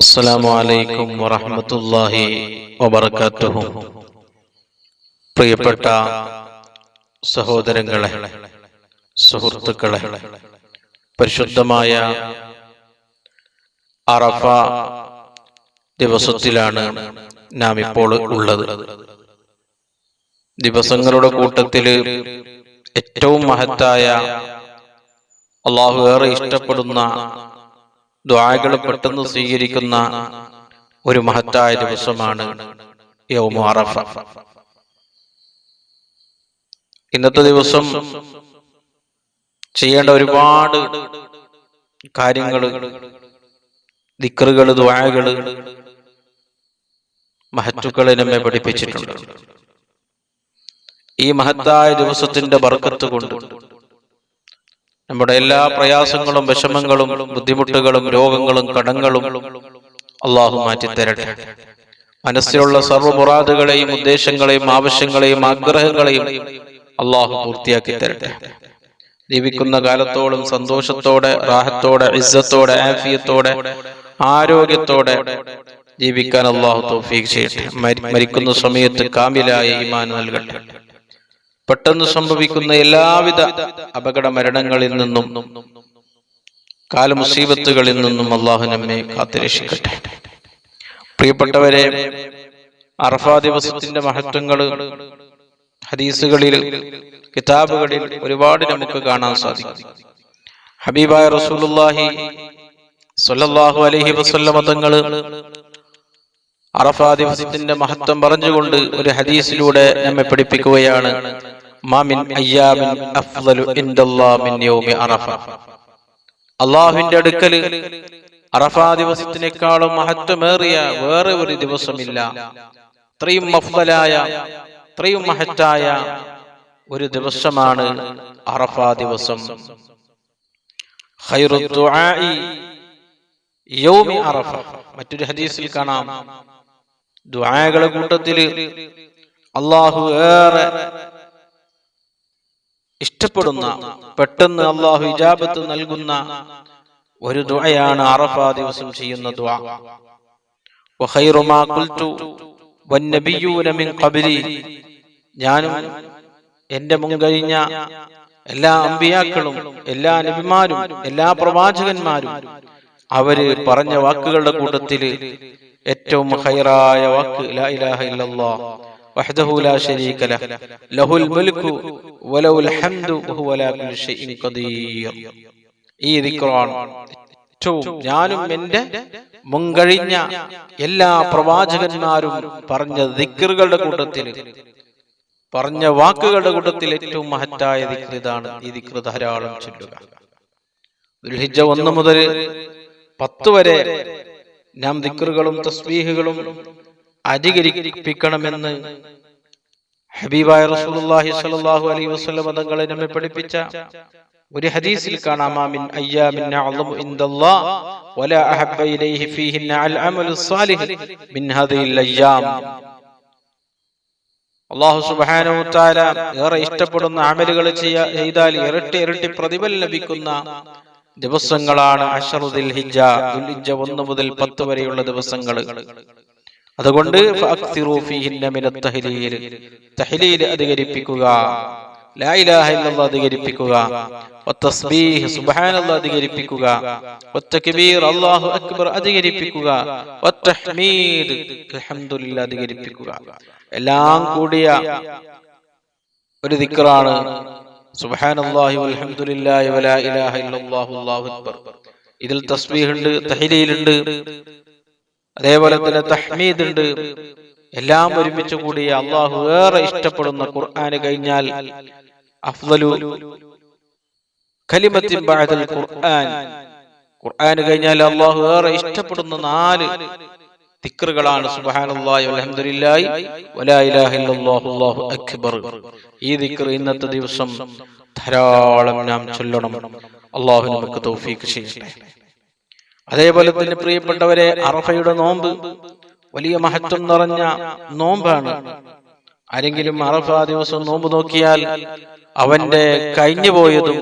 അസ്സലാമു അലൈക്കും വറഹ്മത്തുള്ളാഹി വബറകാതുഹു പ്രിയപ്പെട്ട സഹോദരങ്ങളെ സുഹൃത്തുക്കളെ പരിശുദ്ധമായ അറഫ ദിവസത്തിലാണ് നാം ഇപ്പോൾ ഉള്ളത്. ദിവസങ്ങളുടെ കൂട്ടത്തിൽ ഏറ്റവും മഹത്തായ അള്ളാഹു ഏറെ ഇഷ്ടപ്പെടുന്ന ദ്വാകൾ പെട്ടെന്ന് സ്വീകരിക്കുന്ന ഒരു മഹത്തായ ദിവസമാണ് യൗമു ഇന്നത്തെ ദിവസം ചെയ്യേണ്ട ഒരുപാട് കാര്യങ്ങൾ ദിക്കറുകൾ ദ്വാകൾ മഹത്തുക്കളെ നമ്മെ പഠിപ്പിച്ചിട്ടുണ്ട്. ഈ മഹത്തായ ദിവസത്തിന്റെ ബർക്കത്ത് കൊണ്ട് നമ്മുടെ എല്ലാ പ്രയാസങ്ങളും വിഷമങ്ങളും ബുദ്ധിമുട്ടുകളും രോഗങ്ങളും കടങ്ങളും അള്ളാഹു മാറ്റിത്തരട്ടെ. മനസ്സിലുള്ള സർവമുറാദുകളെയും ഉദ്ദേശങ്ങളെയും ആവശ്യങ്ങളെയും ആഗ്രഹങ്ങളെയും അള്ളാഹു പൂർത്തിയാക്കി തരട്ടെ ജീവിക്കുന്ന കാലത്തോളം സന്തോഷത്തോടെ റാഹത്തോടെ ഇസ്സത്തോടെ ആഫിയത്തോടെ ആരോഗ്യത്തോടെ ജീവിക്കാൻ അള്ളാഹു തൗഫീഖ് ചെയ്യട്ടെ. മരിക്കുന്ന സമയത്ത് കാമിലായ ഈമാൻ നൽകട്ടെ. പെട്ടെന്ന് സംഭവിക്കുന്ന എല്ലാവിധ അപകട മരണങ്ങളിൽ നിന്നും കാലമുസീബത്തുകളിൽ നിന്നും അള്ളാഹു നമ്മെ കാത്തുരക്ഷിക്കട്ടെ. പ്രിയപ്പെട്ടവരെ അറഫാ ദിവസത്തിന്റെ മഹത്വങ്ങൾ ഹദീസുകളിൽ കിതാബുകളിൽ ഒരുപാട് നമുക്ക് കാണാൻ സാധിക്കും. ഹബീബായ റസൂലുള്ളാഹി സ്വല്ലല്ലാഹു അലൈഹി വസല്ലമ തങ്ങൾ അറഫാ ദിവസത്തിന്റെ മഹത്വം പറഞ്ഞുകൊണ്ട് ഒരു ഹദീസിലൂടെ നമ്മെ പഠിപ്പിക്കുകയാണ് അള്ളാഹുവിന്റെ അടുക്കൽ അറഫാ ദിവസത്തിനേക്കാളും മഹത്വമേറിയ വേറെ ഒരു ദിവസമില്ല. അത്രയും മഫ്ലായ അത്രയും മഹത്തായ ഒരു ദിവസമാണ് അറഫാ ദിവസം. അറഫ. മറ്റൊരു ഹദീസിൽ കാണാം. ദുആകളുടെ കൂട്ടത്തിൽ അള്ളാഹു ഏറെ ഇഷ്ടപ്പെടുന്ന പെട്ടെന്ന് അള്ളാഹു ഇജാബത്ത് നൽകുന്ന ഒരു ദുആയാണ് അറഫ ദിവസം ചെയ്യുന്ന ദുആ. വഖൈറു മാ ഖുൽതു ഞാനും എന്റെ മുൻകഴിഞ്ഞ എല്ലാ അമ്പിയാക്കളും എല്ലാ നബിമാരും എല്ലാ പ്രവാചകന്മാരും അവർ പറഞ്ഞ വാക്കുകളുടെ കൂട്ടത്തിൽ ഏറ്റവും ഹൈറായ വാക്ക് ലാ ഇലാഹ ഇല്ലല്ലാഹ് വഹ്ദഹു لا شريك له له الملك വലഹുൽ الحمد وهو على كل شيء قدير ഈ ദിക്റാണ് ഏറ്റവും ഞാനും എന്റെ മുൻകഴിഞ്ഞ എല്ലാ പ്രവാചകന്മാരും പറഞ്ഞ ദിക്റുകളുടെ കൂട്ടത്തിൽ പറഞ്ഞ വാക്കുകളുടെ കൂട്ടത്തിൽ ഏറ്റവും മഹത്തായ ദിക്രിതാണ് ഈ ദിക്ര ധാരാളം ചൊല്ലുക. ദുൽഹിജ ഒന്ന് മുതൽ പത്ത് വരെ നാം ദിക്റുകളും തസ്ബീഹുകളും അധികരിപ്പിക്കണമെന്ന് ഹബീബായ റസൂലുള്ളാഹി സ്വല്ലല്ലാഹു അലൈഹി വസല്ലം തങ്ങളെ നമ്മെ പഠിപ്പിച്ച ഒരു ഹദീസിൽ കാണാം. മിൻ അയ്യാമിൻ അഅ്ലമു ഇൻദല്ലാഹ് വലാ അഹബ്ബ ഇലൈഹി ഫീഹിന്ന അൽ അമലു സ്വാലിഹ് മിൻ ഹാദിഹിൽ അയ്യാം. അള്ളാഹു സുബ്ഹാനഹു വതആല ഏറെ ഇഷ്ടപ്പെടുന്ന അമലുകൾ ചെയ്താൽ ഇരട്ടി ഇരട്ടി പ്രതിഫലം ലഭിക്കുന്ന ദിവസങ്ങളാണ് അഷറുദിൽ ഹിജ്ജ ദുൽഹിജ്ജ ഒന്ന് മുതൽ പത്ത് വരെയുള്ള ദിവസങ്ങൾ. അതുകൊണ്ട് തഹ്ലീൽ. അധികരിപ്പിക്കുക. അധികരിപ്പിക്കുക. അധികരിപ്പിക്കുക. അല്ലാഹു അക്ബർ അധികരിപ്പിക്കുക. അധികരിപ്പിക്കുക. എല്ലാം കൂടിയ ഒരു ദിക്റാണ്. സുബ്ഹാനല്ലാഹി വൽഹംദുലില്ലാഹി വലാ ഇലാഹ ഇല്ലല്ലാഹു അല്ലാഹു അക്ബർ. ഇതിൽ തസ്ബീഹ് ഉണ്ട് തഹ്ലീൽ ഉണ്ട്. അതേപോലെ തന്നെ തഹ്മീദ് ഉണ്ട്. എല്ലാം ഒരുമിച്ച് കൂടി അള്ളാഹു ഏറെ ഇഷ്ടപ്പെടുന്ന ഖുർആന് കഴിഞ്ഞാൽ അഫ്ലു കലിമത്തിൻ ബഅദൽ ഖുർആൻ. ഖുർആന് കഴിഞ്ഞാൽ അള്ളാഹു ഏറെ ഇഷ്ടപ്പെടുന്ന നാല് വൽഹംദുലില്ലാഹി വലാ ഇലാഹ ഇല്ലല്ലാഹു അല്ലാഹു അക്ബർ. ഈ ദിക്ർ ഇന്നത്തെ ദിവസം ധാരാളം നാം ചൊല്ലണം. അള്ളാഹു നമുക്ക് തൗഫീഖ് ചെയ്യട്ടെ. അതേപോലെ തന്നെ പ്രിയപ്പെട്ടവരെ അറഫയുടെ നോമ്പ് വലിയ മഹത്വം നിറഞ്ഞ നോമ്പാണ്. ആരെങ്കിലും അറഫ ദിവസം നോമ്പ് നോക്കിയാൽ അവന്റെ കഴിഞ്ഞുപോയതും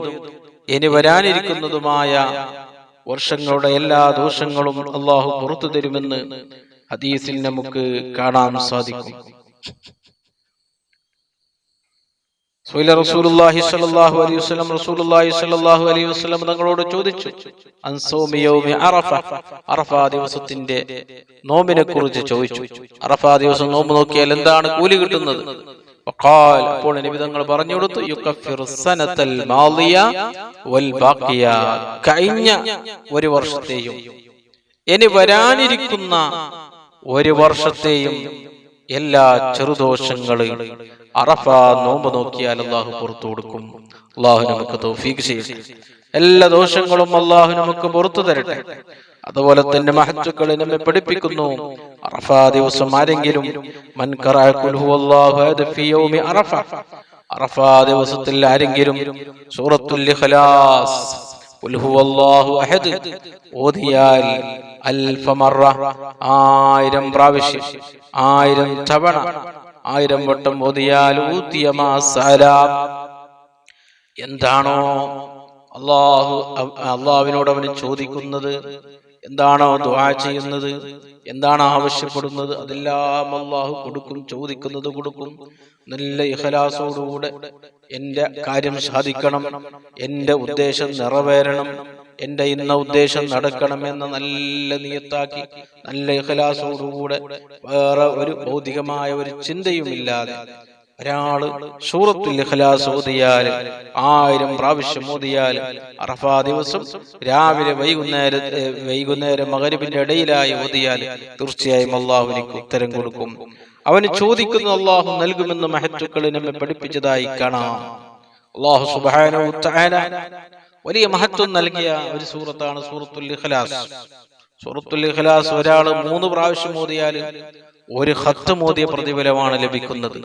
ഇനി വരാനിരിക്കുന്നതുമായ വർഷങ്ങളുടെ എല്ലാ ദോഷങ്ങളും അള്ളാഹു പുറത്തു തരുമെന്ന് ഹദീസിൽ നമുക്ക് കാണാൻ സാധിക്കും. റസൂലുള്ളാഹി സ്വല്ലല്ലാഹു അലൈഹി വസല്ലം റസൂലുള്ളാഹി സ്വല്ലല്ലാഹു അലൈഹി വസല്ലം തങ്ങളോട് ചോദിച്ചു ദിവസത്തിന്റെ നോമ്പിനെ കുറിച്ച് ചോദിച്ചു. അറഫ ദിവസം നോമ്പ് നോക്കിയാൽ എന്താണ് കൂലി കിട്ടുന്നത്? അപ്പോൾ നബി തങ്ങൾ പറഞ്ഞു കൊടുത്തു സനതൽ വൽ കഴിഞ്ഞ ഒരു വർഷത്തെയും ഇനി വരാനിരിക്കുന്ന ഒരു വർഷത്തെയും എല്ലാ ചെറുദോഷങ്ങളും അറഫ നോമ്പ് നോക്കിയാൽ അള്ളാഹു പുറത്തു കൊടുക്കും. അള്ളാഹു നമുക്ക് തൗഫീഖ് ചെയ്യട്ടെ. എല്ലാ ദോഷങ്ങളും അള്ളാഹു നമുക്ക് പുറത്തു തരട്ടെ. അതുപോലെ തന്നെ മഹത്തുക്കൾ നമ്മെ പഠിപ്പിക്കുന്നു. അറഫ ദിവസം ആരെങ്കിലും അറഫ. ദിവസത്തിൽ ആരെങ്കിലും സൂറത്തുൽ അഹദ് ഓതിയാൽ അൽഫ മറ ആയിരം പ്രാവശ്യം. ആയിരം തവണ. ആയിരം വട്ടം ഓതിയാൽ എന്താണോ അള്ളാഹു അള്ളാഹുവിനോട് അവന് ചോദിക്കുന്നത്? എന്താണോ ദുആ ചെയ്യുന്നത്? എന്താണ് ആവശ്യപ്പെടുന്നത്? അതെല്ലാം അള്ളാഹു കൊടുക്കും ചോദിക്കുന്നത് കൊടുക്കും. നല്ല ഇഹലാസോടുകൂടെ എന്റെ കാര്യം സാധിക്കണം. എന്റെ ഉദ്ദേശം നിറവേറണം. എന്റെ ഇന്ന ഉദ്ദേശം നടക്കണമെന്ന് നല്ല നിയത്താക്കി നല്ല ഇഖലാസോടുകൂടെ വേറെ ഒരു ഭൗതികമായ ഒരു ചിന്തയുമില്ലാതെ ഒരാൾ സൂറത്തുൽ ഇഖ്ലാസ് ഓതിയാൽ ആയിരം പ്രാവശ്യം ഓതിയാൽ അറഫാ ദിവസം രാവിലെ വൈകുന്നേരം വൈകുന്നേരം മകരിബിന്റെ ഇടയിലായി ഓതിയാൽ തീർച്ചയായും അള്ളാഹു ഉത്തരം കൊടുക്കും. അവന് ചോദിക്കുന്ന അള്ളാഹു നൽകുമെന്ന് മഹത്തുക്കൾ നമ്മെ പഠിപ്പിച്ചതായി കാണാം. അള്ളാഹു തആല വലിയ മഹത്വം നൽകിയ ഒരു സൂറത്താണ് സൂറത്തുൽ ഇഖ്ലാസ്. സൂറത്തുൽ ഇഖ്ലാസ് ഒരാൾ മൂന്ന് പ്രാവശ്യം ഓതിയാൽ ഒരു ഹത്ത് മോദിയ പ്രതിഫലമാണ് ലഭിക്കുന്നത്.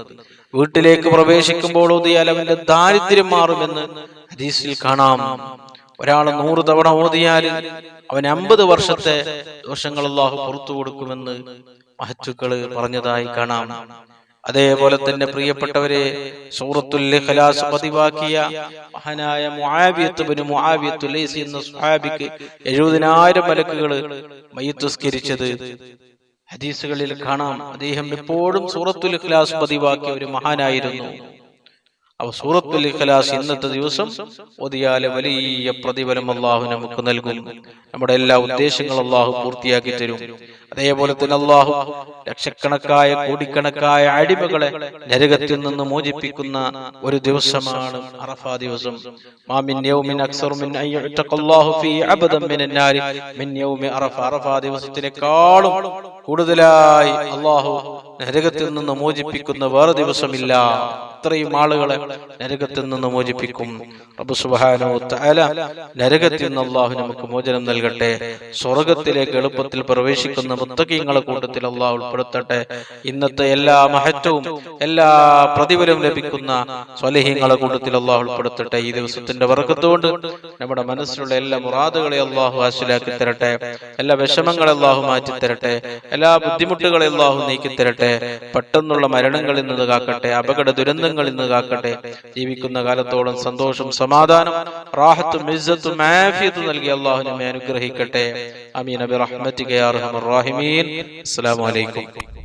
വീട്ടിലേക്ക് പ്രവേശിക്കുമ്പോൾ ഓതിയാൽ അവന്റെ ദാരിദ്ര്യം മാറുമെന്ന് ഹദീസിൽ കാണാം. ഒരാൾ നൂറ് തവണ ഓതിയാൽ അവൻ അമ്പത് വർഷത്തെ ദോഷങ്ങൾ അള്ളാഹു പുറത്തു കൊടുക്കുമെന്ന് മഹച്ചുക്കൾ പറഞ്ഞതായി കാണാം. അതേപോലെ തന്നെ പ്രിയപ്പെട്ടവരെ സൂറത്തുൽ ഇഖ്ലാസ് പതിവാക്കിയ മഹാനായ മുആവിയത്ത് ബിൻ മുആവിയത്ത് ലൈസി എന്ന സ്വഹാബിക്ക് എഴുപതിനായിരം മലക്കുകൾ മയ്യത്തുസ്കരിച്ചത്. ഹദീസുകളിൽ കാണാം. അദ്ദേഹം എപ്പോഴും സൂറത്തുൽ ഇഖ്ലാസ് പതിവാക്കിയ ഒരു മഹാനായിരുന്നു. അവ സൂറത്തുൽ ഇഖ്ലാസ് ഇന്നത്തെ ദിവസം ഒതിയാലെ വലിയ പ്രതിഫലം അള്ളാഹു നമുക്ക് നൽകും. നമ്മുടെ എല്ലാ ഉദ്ദേശങ്ങളും അള്ളാഹു പൂർത്തിയാക്കി തരും. അതേപോലെ തന്നെ അള്ളാഹു ലക്ഷക്കണക്കായ കോടിക്കണക്കായ അടിമകളെ നരകത്തിൽ നിന്ന് മോചിപ്പിക്കുന്ന ഒരു ദിവസമാണ് അറഫ ദിവസം. മാമിൻ യൗമിൻ അക്സറു മിൻ അൻ യുഅ്തഖല്ലാഹു ഫീ അബദൻ മിനൻ മിൻ യൗമി അറഫ അറഫ ദിവസത്തിനേക്കാളും കൂടുതലായി അള്ളാഹു നരകത്തിൽ നിന്ന് മോചിപ്പിക്കുന്ന വേറെ ദിവസമില്ല. അത്രയും ആളുകളെ നരകത്തിൽ നിന്ന് മോചിപ്പിക്കും. റബ്ബ് സുബാനോ തല നരകത്തിൽ നിന്ന് അള്ളാഹു നമുക്ക് മോചനം നൽകട്ടെ. സ്വർഗത്തിലേക്ക് എളുപ്പത്തിൽ പ്രവേശിക്കുന്ന മുത്തകീങ്ങളെ കൂട്ടത്തിൽ അള്ളാഹു ഉൾപ്പെടുത്തട്ടെ. ഇന്നത്തെ എല്ലാ മഹത്വവും എല്ലാ പ്രതിഫലവും ലഭിക്കുന്ന സ്വലഹീങ്ങളെ കൂട്ടത്തിൽ അള്ളാഹു ഉൾപ്പെടുത്തട്ടെ. ഈ ദിവസത്തിന്റെ വർക്കത്തുകൊണ്ട് നമ്മുടെ മനസ്സിലുള്ള എല്ലാ മുറാദുകളെ അള്ളാഹു ഹാസിലാക്കി തരട്ടെ. എല്ലാ വിഷമങ്ങളെ അള്ളാഹു മാറ്റി തരട്ടെ. എല്ലാ ബുദ്ധിമുട്ടുകളെ അള്ളാഹു നീക്കി തരട്ടെ. പെട്ടെന്നുള്ള മരണങ്ങളിൽ നിന്ന് കാക്കട്ടെ. അപകട ദുരന്തങ്ങളിൽ നിന്ന് കാക്കട്ടെ. ജീവിക്കുന്ന കാലത്തോളം സന്തോഷം സമാധാനം റാഹത്തും ഇസ്സത്തും ആഫിയത്തും നൽകി അള്ളാഹു നമ്മെ അനുഗ്രഹിക്കട്ടെ. അമീൻ. അബി റഹ്മത്തിക അർഹമർ റഹീമീൻ. അസ്സലാമു അലൈക്കും.